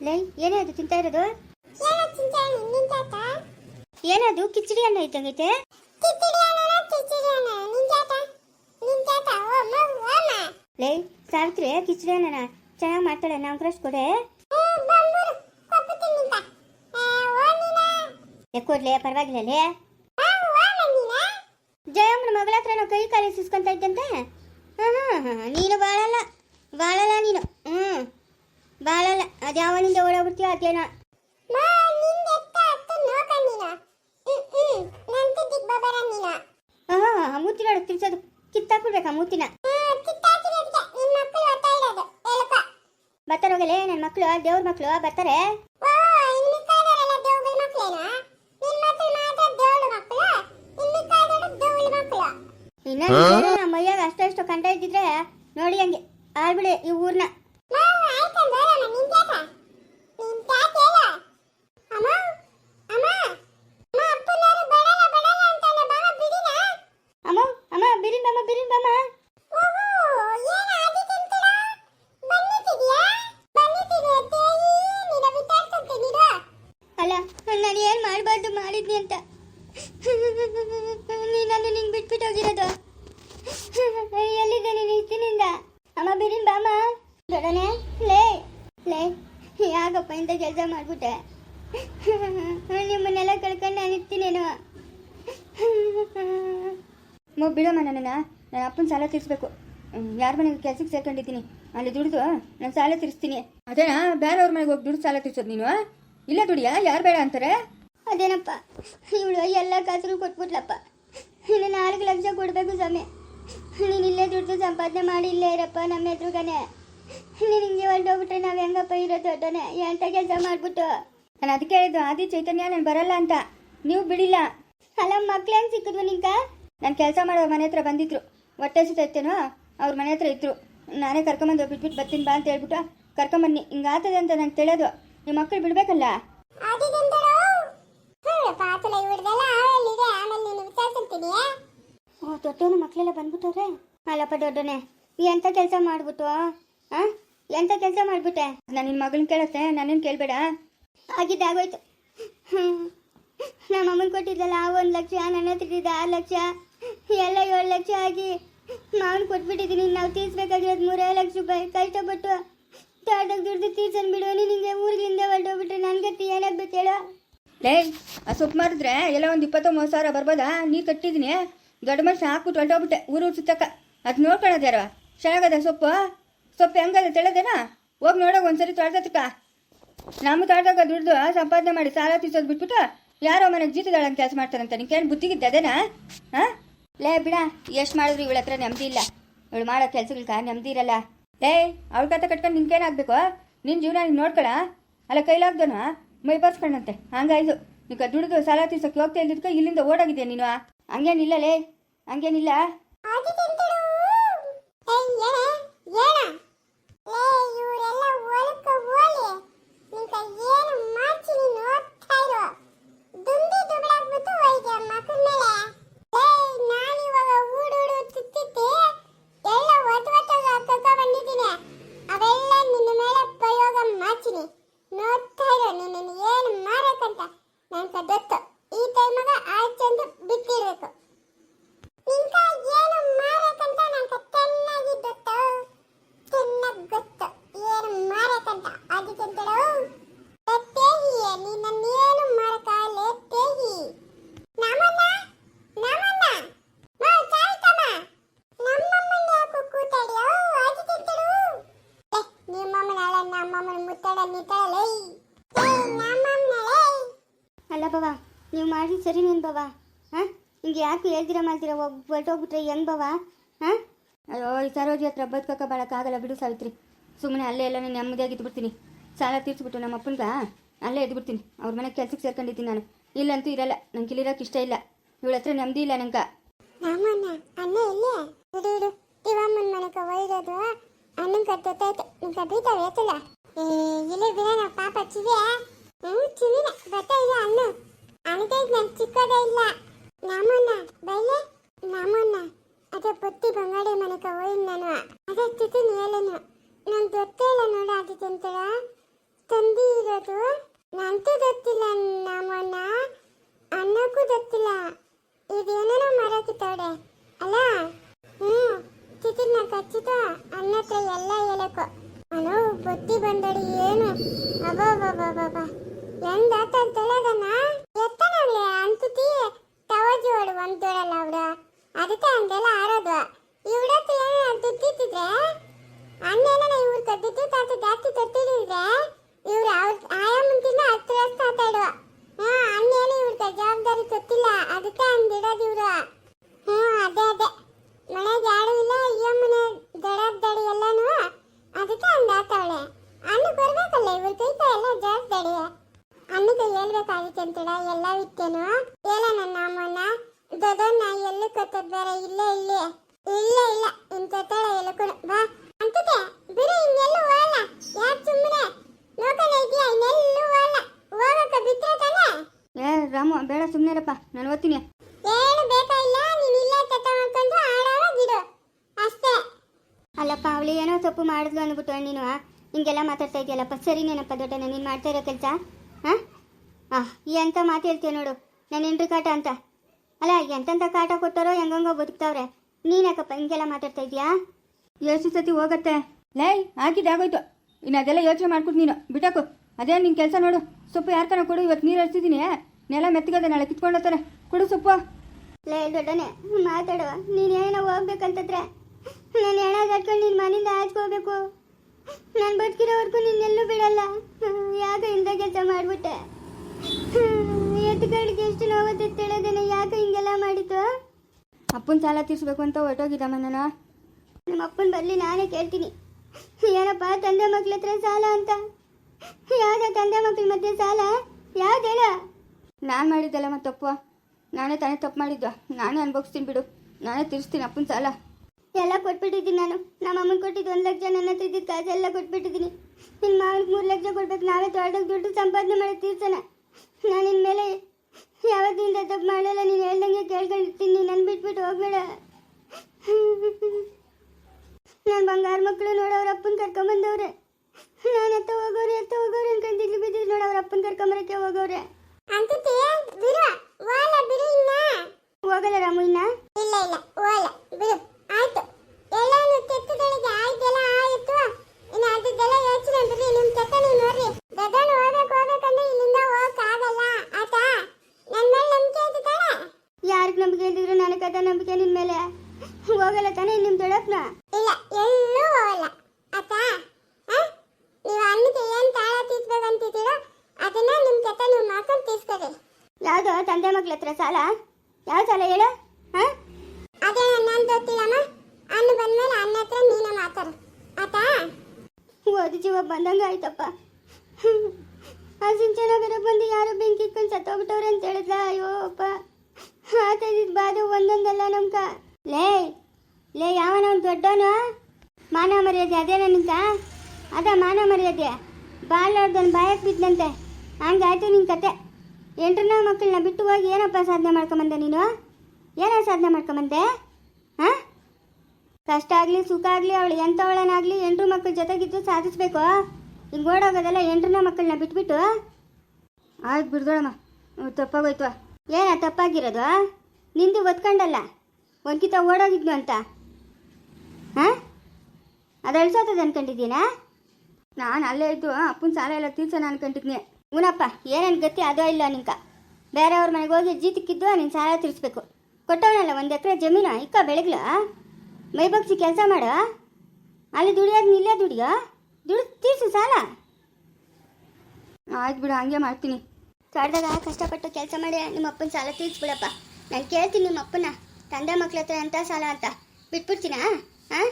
ಲೈ ಏನೇ ಅದು ತಿಂತಾ ಇರೋದು? ಏನದು ಕಿಚಡಿ ಅನ್ನ ಇದ್ದಂಗೈತೆ ಲೈ ಸಾವಿತ್ರಿ ಕಿಚಡಿ ಅನ್ನ ಚೆನ್ನಾಗಿ ಮಾಡ್ತಾಳೆ ನಾವು ಕೊಡೆ. ಎಕ್ಕೋಡ್ಲೆ ಪರವಾಗಿಲ್ಲ ಲೇ. ಜಯಮ್ಮನ ಮಗಳ ಹತ್ರ ನಾವು ಕೈ ಕಾಲು ಸಿಸ್ಕೊಂತ ಇದ್ದಂತೆ ಹಾಂ ಹಾಂ ನೀನು ಬಾಳಲ್ಲ. ಬಾಳಲ್ಲ ನೀನು. ಹ್ಞೂ ಬಾಳಲ್ಲ ಅದೇ ಅವನಿಂದ ಅದೇನೋ. ಹಾಂ ಮೂತಿ ನೋಡು ತಿರ್ಸೋದು ಕಿತ್ತಾಕ್ಬಿಡ್ಬೇಕಾ ಮೂತಿನ. ಬರ್ತಾರೋಗಲೇ ನನ್ನ ಮಕ್ಕಳು ದೇವ್ರ ಮಕ್ಕಳು ಬರ್ತಾರೆ. ಇನ್ನ ನಮ್ಮ ಮೈಯಾಗ ಅಷ್ಟ ಇಷ್ಟು ಕಂಡ ಇದ್ದಿದ್ರೆ ನೋಡಿ ಹಂಗೆ. ಆಳ್ಬಿಡಿ ಈ ಊರ್ನ. ಅಮ್ಮ ಯಾಕಪ್ಪ ಇಂಥ ಕೆಲಸ ಮಾಡ್ಬಿಟ್ಟೆ. ನಿಮ್ಮನ್ನೆಲ್ಲ ಕಳ್ಕೊಂಡು ನಾನು ಇರ್ತೀನೇನು. ಮೊ ಬಿಡಮ್ಮ ನನ್ನ ಅಪ್ಪನ ಸಾಲ ತೀರಿಸ್ಬೇಕು. ಯಾರ ಮನೆಗೆ ಕೆಲ್ಸಕ್ಕೆ ಸೇರ್ಕೊಂಡಿದ್ದೀನಿ. ಅಲ್ಲಿ ದುಡಿದು ನಾನು ಸಾಲ ತೀರಿಸ್ತೀನಿ. ಅದೇನಾ ಬೇರೆಯವ್ರ ಮನೆಗೆ ಹೋಗಿ ದುಡ್ಡು ಸಾಲ ತೀರ್ಸೋದು ನೀನು? ಇಲ್ಲ ದುಡಿಯಾ? ಯಾರು ಬೇಡ ಅಂತಾರೆ? ಅದೇನಪ್ಪ, ಇವಳು ಎಲ್ಲ ಕಾಸುಗಳು ಕೊಟ್ಬಿಟ್ಲಪ್ಪ. ಇನ್ನು ನಾಲ್ಕು ಲಕ್ಷ ಕೊಡಬೇಕು ಸಮಯ ನೀನು ಇಲ್ಲೇ ದುಡ್ಡು ಸಂಪಾದನೆ ಮಾಡಿ ಇಲ್ಲೇ ಇರಪ್ಪ ನಮ್ಮ ಎದುರುಗನೆ. ನೀನು ಹಿಂಗೆ ಹೊರಟೋಗ್ಬಿಟ್ರೆ ನಾವು ಹೆಂಗಪ್ಪ ಇರೋದು ಅದನ್ನೇ? ಎಂಥ ಕೆಲಸ ಮಾಡಿಬಿಟ್ಟು? ನಾನು ಅದಕ್ಕೆ ಹೇಳಿದ್ದು ಆದಿ ಚೈತನ್ಯ ನಾನು ಬರಲ್ಲ ಅಂತ. ನೀವು ಬಿಡಿಲ್ಲ. ಅಲ್ಲ ಮಕ್ಳು ಹೆಂಗೆ ಸಿಕ್ಕಿದ್ವು ನಿಂಕ ನಾನು ಕೆಲಸ ಮಾಡೋ ಮನೆ ಹತ್ರ ಬಂದಿದ್ರು. ಹೊಟ್ಟೆ ಸುತ್ತೈತೇನೋ ಅವ್ರ ಮನೆ ಹತ್ರ ಇದ್ರು. ನಾನೇ ಕರ್ಕೊಂಬಂದು ಬಿಟ್ಬಿಟ್ಟು ಬರ್ತೀನಿ ಬಾ ಅಂತ ಹೇಳ್ಬಿಟ್ಟು ಕರ್ಕೊಂಬನ್ನಿ ಹಿಂಗಾಗ್ತದೆ ಅಂತ ನಂಗೆ ತಿಳಿಯೋದು. ನಿಮ್ಮ ಮಕ್ಕಳು ಬಿಡ್ಬೇಕಲ್ಲ? ಓ ದೊಡ್ಡವನು ಮಕ್ಕಳೆಲ್ಲ ಬಂದ್ಬಿಟ್ಟವ್ರೆ? ಅಲ್ಲಪ್ಪ ದೊಡ್ಡನೆ ಎಂಥ ಕೆಲಸ ಮಾಡ್ಬಿಟ್ಟು? ಆ? ಎಂಥ ಕೆಲಸ ಮಾಡ್ಬಿಟ್ಟೆ? ನಾನು ನಿನ್ನ ಮಗಳನ್ನ ಕೇಳತ್ತೆ ನಾನೇನು ಕೇಳಬೇಡ? ಆಗಿದ್ದು ಆಗೋಯ್ತು. ಹ್ಮ್. ನಮ್ಮ ಅಮ್ಮನ ಕೊಟ್ಟಿದ್ದಲ್ಲ ಒಂದು ಲಕ್ಷ ನನ್ನ ಹತ್ರ ಆರು ಲಕ್ಷ ಎಲ್ಲ ಏಳು ಲಕ್ಷ ಆಗಿ ಮಾವನ್ ಕೊಟ್ಬಿಟ್ಟಿದ್ದೀನಿ. ನಾವು ತೀರ್ಸ್ಬೇಕಾಗಿರೋದು ಮೂರೇ ಲಕ್ಷ ರೂಪಾಯಿ. ಕಷ್ಟಪಟ್ಟು ತೋಟಕ್ಕೆ ದುಡ್ದು ತೀರ್ಸನ್ ಬಿಡು. ನಿನಗೆ ಊರಿಗಿಂದ ಹೊರಟೋಗ್ಬಿಟ್ರೆ ನನಗೆ ಏನಾಗ್ಬೇಕು ಹೇಳು? ಲೇ ಆ ಸೊಪ್ಪು ಮಾಡಿದ್ರೆ ಎಲ್ಲ ಒಂದು ಇಪ್ಪತ್ತೊಂಬತ್ತು ಸಾವಿರ ಬರ್ಬೋದಾ? ನೀರು ಕಟ್ಟಿದ್ದೀನಿ. ದೊಡ್ಡ ಮನುಷ್ಯ ಹಾಕ್ಬಿಟ್ಟು ಹೊರಟೋಗ್ಬಿಟ್ಟೆ ಊರು ಸುತ್ತಕ್ಕ. ಅದು ನೋಡ್ಕೊಳೋದ್ಯಾರ ಯಾರು? ಚೆನ್ನಾಗದ ಸೊಪ್ಪು? ಸೊಪ್ಪು ಹೆಂಗದ ತಿಳದೇನ? ಹೋಗಿ ನೋಡೋಕೆ ಒಂದ್ಸರಿ ತೊಡ್ದತ್ಕ ನಮ್ಮ ತೋಟದಾಗ ದುಡ್ದು ಸಂಪಾದನೆ ಮಾಡಿ ಸಾಲ ತೀರ್ಸೋದು ಬಿಟ್ಬಿಟ್ಟು ಯಾರೋ ಮನೆಗೆ ಜೀತದಾಳಂಗೆ ಕೆಲಸ ಮಾಡ್ತಾರಂತ. ನಿಂಗೇನು ಬುದ್ಧಿಗಿದ್ದೆ ಅದೇನಾ? ಹಾಂ? ಲೇ ಬಿಡ, ಎಷ್ಟು ಮಾಡಿದ್ರು ಇವಳ ಹತ್ರ ನೆಮ್ಮದಿ ಇಲ್ಲ. ಇವಳು ಮಾಡೋ ಕೆಲ್ಸಗಳಿಗೆ ನೆಮ್ಮದಿ ಇರಲ್ಲ. ಏಯ್ ಅವಳ ಕತೆ ಕಟ್ಕೊಂಡು ನಿನ್ಗೇನಾಗಬೇಕು ನಿನ್ನ ಜೀವನ ನೀನು ನೋಡ್ಕೊಳ? ಅಲ್ಲ ಕೈಲಾಗ್ದನು ಮೈ ಬರ್ಸ್ಕೊಂಡಂತೆ. ಹಂಗಾಯ್ತು. ನಿಂಗೆ ದುಡಿದು ಸಾಲ ತೀರ್ಸೋಕೆ ಹೋಗ್ತಾ ಇದ್ದಿದ್ಕ ಇಲ್ಲಿಂದ ಓಡಾಗಿದ್ದೆ ನೀನು? ಹಂಗೇನಿಲ್ಲ ಲೇ. ಹಂಗೇನಿಲ್ಲ. ನೋಡ್ತಾ ಬಾವ ನೀವು ಮಾಡಿ ಸರಿ ನೀನು ಬಾವ ಹಾಂ? ಹಿಂಗೆ ಯಾಕೆ ಹೇಳ್ದಿರ ಮಾಡ್ತೀರ? ಹೊರಟೋಗ್ಬಿಟ್ರೆ ಹೆಂಗ್ ಬಾವ ಹಾಂ? ಅಯ್ಯೋ, ಈ ಸರೋಜಿ ಹತ್ರ ಬದುಕೋಕೆ ಬಾಳಕ್ಕಾಗಲ್ಲ ಬಿಡು ಸಾವಿತ್ರಿ. ಸುಮ್ಮನೆ ಅಲ್ಲೇ ಎಲ್ಲ ನಾನು ನೆಮ್ಮದಿಯಾಗಿ ಇದ್ಬಿಡ್ತೀನಿ. ಸಾಲ ತೀರ್ಸ್ಬಿಟ್ಟು ನಮ್ಮ ಅಪ್ಪನಿಗೆ ಅಲ್ಲೇ ಇದ್ಬಿಡ್ತೀನಿ. ಅವ್ರ ಮನೆ ಕೆಲ್ಸಕ್ಕೆ ಸೇರ್ಕೊಂಡಿದ್ದೀನಿ ನಾನು. ಇಲ್ಲಂತೂ ಇರಲ್ಲ. ನಂಗೆ ಇಲ್ಲಿರೋಕೆ ಇಷ್ಟ ಇಲ್ಲ. ಇವಳ ಹತ್ರ ನೆಮ್ಮದಿ ಇಲ್ಲ ನಂಗೆ. ನಮ್ಮನ್ನ ಅಣ್ಣ ಇಲ್ಲೇ ಇಡು ಇಡು. ಇವಮ್ಮನ ಮನೆಕ ಒಯ್ದದು ಅಣ್ಣನ ಬೀತಾವೆ ಎತ್ತಲ್ಲ? ಏ, ಇಲ್ಲಿ ಬಿಡೋಣ, ಪಾಪ ಚಿವಿ ಹ್ಞೂ ಚಿವಿನ ಬರ್ತಾ ಇಲ್ಲ ಅಣ್ಣ ಅಣಗೈದು ನನ್ ಇಲ್ಲ. ನಮ್ಮನ್ನ, ಬೈಲೆ? ನಮ್ಮನ್ನ. ಅದೇ ಬುತ್ತಿ ಬಂಗಾಡಿ ಮನೆಕ ಒಯ್ದು ನಾನು. ಅದೇ ತಿಥಿ ಹೇಳನು ನಂಗೆ ಗೊತ್ತೇ ಇಲ್ಲ ನೋಡ ತಂದಿ ಇರೋದು. ಗೊತ್ತಿಲ್ಲ ನಮ್ಮನ್ನ. ಅನ್ನಕ್ಕೂ ಗೊತ್ತಿಲ್ಲ. ಅದಕ್ಕೆ ಹಂಗೆಲ್ಲ ಆರೋದು ಇವಡತ್ತು ಏನೋ ದುಡ್ಡಿತ್ತಿದ್ರೆ ಅನ್ನೇನ ಇವ್ರ ಕದ್ದಿದ್ದು ತಾತ ಜಾಸ್ತಿ ತತ್ತಿದ್ರೆ ಇವ್ರು ಅವ್ರ ಆಯಮ್ಮಂತಿನ ಹತ್ತು ವರ್ಷ ಮಾತಾಡುವ ಹಾ ಅಣ್ಣೇನು ಇವ್ರ ಜವಾಬ್ದಾರಿ ಗೊತ್ತಿಲ್ಲ ಅದಕ್ಕೆ ಹಂಗಿಡೋದು ಇವ್ರು. ಹ್ಞೂ ಅದೇ ಅದೇ ಮನೆಗೆ ಯಾರು ಇಲ್ಲ ಈ ಅಮ್ಮನೆ ಜವಾಬ್ದಾರಿ ಎಲ್ಲಾನು ಅದಕ್ಕೆ ಹಂಗಾತವಳೆ ಅನ್ನ ಬರ್ಬೇಕಲ್ಲ ಇವ್ರ ಕೈತ ಎಲ್ಲ ಜವಾಬ್ದಾರಿ ಅನ್ನಕ್ಕೆ ಹೇಳ್ಬೇಕಾಗಿತ್ತು ಅಂತೇಳ ಎಲ್ಲ ವಿತ್ತೇನು ಹೇಳ ನನ್ನ ಅಮ್ಮನ ದೊಡ್ಡಣ್ಣ ಎಲ್ಲಿ ಕತ್ತದ್ ಬೇರೆ ಇಲ್ಲೇ ಇಲ್ಲೇ ಇಲ್ಲ ಇಲ್ಲ ಇಂತ ಎಲ್ಕೊಂಡು ಬಾ ಅಂತದೆ ಬಿಡು ಇನ್ನೆಲ್ಲೂ ಹೋಗಲ್ಲ ಯಾಕೆ ಸುಮ್ಮನೆ ಲೋಕಲ್ ಇದೆಯಾ ಇನ್ನೆಲ್ಲೂ ಹೋಗಲ್ಲ ಹೋಗಕ್ಕ ಬಿಟ್ರೆ ತಾನೆ ಏ ರಾಮು ಸುಮ್ಮನೆರಪ್ಪ ನಾನು ಓದ್ತೀನಿ ಏನು ಬೇಕಾಗಿಲ್ಲ ನೀನ್ ಇಲ್ಲೇ ತತ್ತ ಮಾಡ್ಕೊಂಡು ಆಡಾಡೋಗಿಡು ಅಷ್ಟೇ. ಅಲ್ಲಪ್ಪ ಅವಳು ಏನೋ ತಪ್ಪು ಮಾಡಿದ್ಲು ಅಂದ್ಬಿಟ್ಟು ನೀನು ಹಿಂಗೆಲ್ಲ ಮಾತಾಡ್ತಾ ಇದೆಯಲ್ಲಪ್ಪ ಸರಿನೇನಪ್ಪ ದೊಡ್ಡಣ್ಣ ನೀನು ಮಾಡ್ತಾ ಇರೋ ಕೆಲಸ ಹಾಂ ಹಾಂ ಎಂತ ಮಾತು ಹೇಳ್ತೀಯ ನೋಡು. ನಾನು ಹೆಂಡ್ರಿ ಕಾಟ ಅಂತ. ಅಲ್ಲ ಎಂತೆಂಥ ಕಾಟ ಕೊಟ್ಟಾರೋ ಹೆಂಗಂಗೋ ಬದುಕ್ತಾವ್ರೆ. ನೀನಕ್ಕಪ್ಪ ಹಿಂಗೆಲ್ಲ ಮಾತಾಡ್ತಾ ಇದೀಯಾ ಎಷ್ಟು ಸತಿ ಹೋಗತ್ತೆ. ಲೈ ಹಾಕಿದ್ದಾಗೋಯ್ತು ಇನ್ನು ಅದೆಲ್ಲ ಯೋಚನೆ ಮಾಡ್ಕೊಟ್ಟು ನೀನು. ಬಿಟ್ಟಾಕು. ಅದೇ ನಿನ್ನ ಕೆಲಸ ನೋಡು. ಸೊಪ್ಪು ಯಾರ್ಕನ ಕೊಡು ಇವತ್ತು ನೀರು ಹರಿಸಿದ್ದೀನಿ ನೆಲ ಮೆತ್ತಗದೆ ನಾಳೆ ಕಿತ್ಕೊಂಡೋಗ್ತಾರೆ ಕೊಡು ಸೊಪ್ಪು. ಲೇ ದೊಡ್ಡನೆ ಮಾತಾಡುವ. ನೀನು ಏನೋ ಹೋಗ್ಬೇಕಂತಂದ್ರೆ ನಾನು ಹೆಣ ಕಟ್ಕೊಂಡು ನಿನ್ನ ಮನೆಯಿಂದ ಆಚ್ಕೋಬೇಕು ನಾನು ಬದುಕಿರೋವರೆಗೂ ನಿನ್ನೆಲ್ಲೂ ಬಿಡಲ್ಲ. ಯಾಕೆ ಇಂಥ ಕೆಲಸ ಮಾಡಿಬಿಟ್ಟೆ. ಎತ್ತುಗಳಿಗೆ ಎಷ್ಟು ನೋವತ್ತೆ ತಿಳಿದೇನೆ ಯಾಕೆ ಹಿಂಗೆಲ್ಲ ಮಾಡಿದ್ದು? ಅಪ್ಪನ ಸಾಲ ತೀರ್ಸ್ಬೇಕು ಅಂತ ಹೊರಟೋಗಿದ್ದಮ್ಮ ನಾನು ನಮ್ಮ ಅಪ್ಪನ ಬರಲಿ ನಾನೇ ಕೇಳ್ತೀನಿ. ಏನಪ್ಪ ತಂದೆ ಮಕ್ಳ ಹತ್ರ ಸಾಲ ಅಂತ? ಯಾವ್ದ ತಂದೆ ಮಕ್ಳ ಮಧ್ಯೆ ಸಾಲ? ಯಾವ್ದು ಹೇಳ? ನಾನು ಮಾಡಿದ್ದಲ್ಲ ಮತ್ತೆ ತಪ್ಪು ನಾನೇ ತಾನೇ ತಪ್ಪು ಮಾಡಿದ್ದು. ನಾನೇ ಅನ್ಭವಿಸ್ತೀನಿ ಬಿಡು. ನಾನೇ ತಿರ್ಸ್ತೀನಿ ಅಪ್ಪನ ಸಾಲ. ಎಲ್ಲ ಕೊಟ್ಬಿಟ್ಟಿದ್ದೀನಿ ನಾನು. ನಮ್ಮ ಅಮ್ಮನ ಕೊಟ್ಟಿದ್ದು ಒಂದು ಲಕ್ಷ, ನನ್ನ ಹತ್ರ ಇದ್ದಿದ್ದು ಎಲ್ಲ ಕೊಟ್ಬಿಟ್ಟಿದ್ದೀನಿ. ನಿನ್ನ ಮಾವನಿಗೆ ಮೂರು ಲಕ್ಷ ಕೊಡ್ಬೇಕು. ನಾವೇ ತೋಟಕ್ಕೆ ದುಡ್ಡು ಸಂಪಾದನೆ ಮಾಡಿ ತೀರ್ಸೋಣ. ನಾನು ಮೇಲೆ ಯಾವತ್ತಿಂದ ತಪ್ಪು ಮಾಡಲ್ಲ ನೀನು ಹೇಳ್ದಂಗೆ ಕೇಳ್ಕೊಂಡಿರ್ತೀನಿ. ನನ್ನ ಬಿಟ್ಬಿಟ್ಟು ಹೋಗ್ಬೇಡ. ನಾನು ಬಂಗಾರ ಮಕ್ಕಳು ನೋಡೋರ ಅಪ್ಪನ ಕರ್ಕೊಂಬಂದವ್ರೆ. ನಾನು ಎತ್ತ ಹೋಗೋರು ಎತ್ತ ಹೋಗೋರು ಅನ್ಕೊಂಡಿದ್ಲು ಬಿದ್ದಿದ್ದು ನೋಡೋರ ಅಪ್ಪನ ಕರ್ಕೊಂಬರಕ್ಕೆ ಹೋಗೋರೆ. ಅಂತತಿ ಬಿಡು. ಓಲ ಬಿಡು ಇನ್ನ. ಹೋಗಲ್ಲ ರಾಮು ಇನ್ನ? ಇಲ್ಲ ಇಲ್ಲ ಓಲ ಬಿಡು. ಆಯ್ತು. ಎಲ್ಲಾನು ತೆತ್ತದೊಳಗೆ ಆಯ್ತೆಲ್ಲ ಆಯ್ತು ಇನ್ನು ಅದಕ್ಕೆಲ್ಲ ಯೋಚನೆ ಬಿಡಿ ನಿಮ್ ತೆತ್ತ ನೀವು ನೋಡ್ರಿ ದೊಡ್ಡನು ಹೋಗ್ಬೇಕು ಹೋಗ್ಬೇಕಂದ್ರೆ ಇಲ್ಲಿಂದ ಹೋಗಕ್ ಆಗಲ್ಲ ಆತಾ ನನ್ ಮೇಲೆ ನಂಬಿಕೆ ಐತೆ ತಾನೆ ಯಾರಿಗೆ ನಂಬಿಕೆ ಇಲ್ದಿದ್ರು ನನಗೆ ಅದ ನಂಬಿಕೆ ನಿನ್ನ ಮೇಲೆ ಹೋಗಲ್ಲ ತಾನೇ ನಿಮ್ಮ ದೊಡ್ಡಪ್ಪನ ಇಲ್ಲ ಎಲ್ಲೂ ಹೋಗಲ್ಲ ಆತಾ ಆ? ನೀವು ಅನ್ನಕ್ಕೆ ಏನ್ ತಾಳ ತೀರ್ಸ್ಬೇಕಂತಿದ್ದೀರೋ ಅದನ್ನ ನಿಮ್ ತೆತ್ತ ನೀವು ಮಾಡ್ಕೊಂಡು ತೀರ್ಸ್ಕೊಡಿ ಯಾವ್ದು ತಂದೆ ಮಕ್ಳ ಹತ್ರ ಸಾಲ? ಯಾವ ಸಾಲ ಹೇಳು? ಹಾ? ಅದೇ ನಾನು ಗೊತ್ತಿಲ್ಲಮ್ಮ ಅನ್ನು ಬಂದ್ಮೇಲೆ ಅನ್ನ ಹತ್ರ ನೀನೇ ಮಾತಾಡು. ಆತಾ ಓದಿ ಜೀವ ಬಂದಂಗ ಆಯ್ತಪ್ಪ. ಆ ಸಿಂಚನ ಬೇರೆ ಬಂದು ಯಾರು ಬೆಂಕಿ ಇಟ್ಕೊಂಡು ಸತ್ತೋಗ್ಬಿಟ್ಟವ್ರೆ ಅಂತ ಹೇಳಿದ್ಲ? ಅಯ್ಯೋ ಅಪ್ಪ. ಆತ ಇದ್ದಿದ್ ಬಾದು ಒಂದೊಂದಲ್ಲ ನಮ್ಕ ಲೇ ಲೇ ಯಾವನ ಅವ್ನು ದೊಡ್ಡವನು? ಮಾನ ಮರ್ಯಾದೆ ಅದೇ ನನಗ ಅದ ಮಾನ ಮರ್ಯಾದೆ. ಬಾಲ್ಲಾಡ್ದನ್ ಬಾಯಕ್ ಬಿದ್ದಂತೆ ಹಂಗಾಯ್ತು ನಿನ್ ಕತೆ. ಎಂಟ್ರನ್ನ ಮಕ್ಕಳನ್ನ ಬಿಟ್ಟು ಹೋಗಿ ಏನಪ್ಪ ಸಾಧನೆ ಮಾಡ್ಕೊಂಬಂದೆ ನೀನು? ಏನೇ ಸಾಧನೆ ಮಾಡ್ಕೊಂಬಂದೆ? ಹಾಂ? ಕಷ್ಟ ಆಗಲಿ, ಸುಖ ಆಗಲಿ, ಅವಳು ಎಂಥವಳನಾಗಲಿ ಎಂಟ್ರ ಮಕ್ಕಳ ಜೊತೆಗಿದ್ದು ಸಾಧಿಸ್ಬೇಕು. ಹಿಂಗೆ ಓಡೋಗೋದಲ್ಲ ಎಂಟ್ರನ್ನ ಮಕ್ಕಳನ್ನ ಬಿಟ್ಬಿಟ್ಟು. ಆಯ್ತು ಬಿಡ್ದೋಳಮ್ಮ ತಪ್ಪಾಗೋಯ್ತು. ಏನ ತಪ್ಪಾಗಿರೋದು? ನಿಂದು ಒತ್ಕೊಂಡಲ್ಲ? ಒಂದ್ಕಿತ ಓಡೋಗಿದ್ನು ಅಂತ. ಹಾಂ? ಅದು ಅಳ್ಸೋತದ ಅನ್ಕೊಂಡಿದ್ದೀನಾ? ನಾನು ಅಲ್ಲೇ ಇದ್ದು ಅಪ್ಪನ ಸಾಲ ಎಲ್ಲ ತೀರ್ಸೋಣ ಅನ್ಕೊಂಡಿದ್ನಿ. ಊನಪ್ಪ ಏನೇನು ಗತಿ ಅದೋ ಇಲ್ಲ ನಿಂಕ. ಬೇರೆಯವ್ರ ಮನೆಗೆ ಹೋಗಿ ಜೀತಕ್ಕಿದ್ದು ನೀನು ಸಾಲ ತಿರ್ಸ್ಬೇಕು. ಕೊಟ್ಟವನಲ್ಲ ಒಂದು ಎಕರೆ ಜಮೀನು, ಇಕ್ಕ ಬೆಳಗ್ಲ? ಮೈಬಗ್ಸಿ ಕೆಲಸ ಮಾಡ. ಅಲ್ಲಿ ದುಡಿಯೋದು ಇಲ್ಲೇ ದುಡಿಯೋ? ದುಡಿ ತೀರ್ಸು ಸಾಲ. ಆಯ್ತು ಬಿಡು, ಹಂಗೆ ಮಾಡ್ತೀನಿ. ತೋಟದಾಗ ಕಷ್ಟಪಟ್ಟು ಕೆಲಸ ಮಾಡಿ ನಿಮ್ಮ ಅಪ್ಪನ ಸಾಲ ತೀರ್ಸ್ಬಿಡಪ್ಪ. ನಾನು ಕೇಳ್ತೀನಿ ನಿಮ್ಮ ಅಪ್ಪನ ತಂದೆ ಮಕ್ಳ ಹತ್ರ ಎಂಥ ಸಾಲ ಅಂತ. ಬಿಟ್ಬಿಡ್ತೀನಾ? ಹಾಂ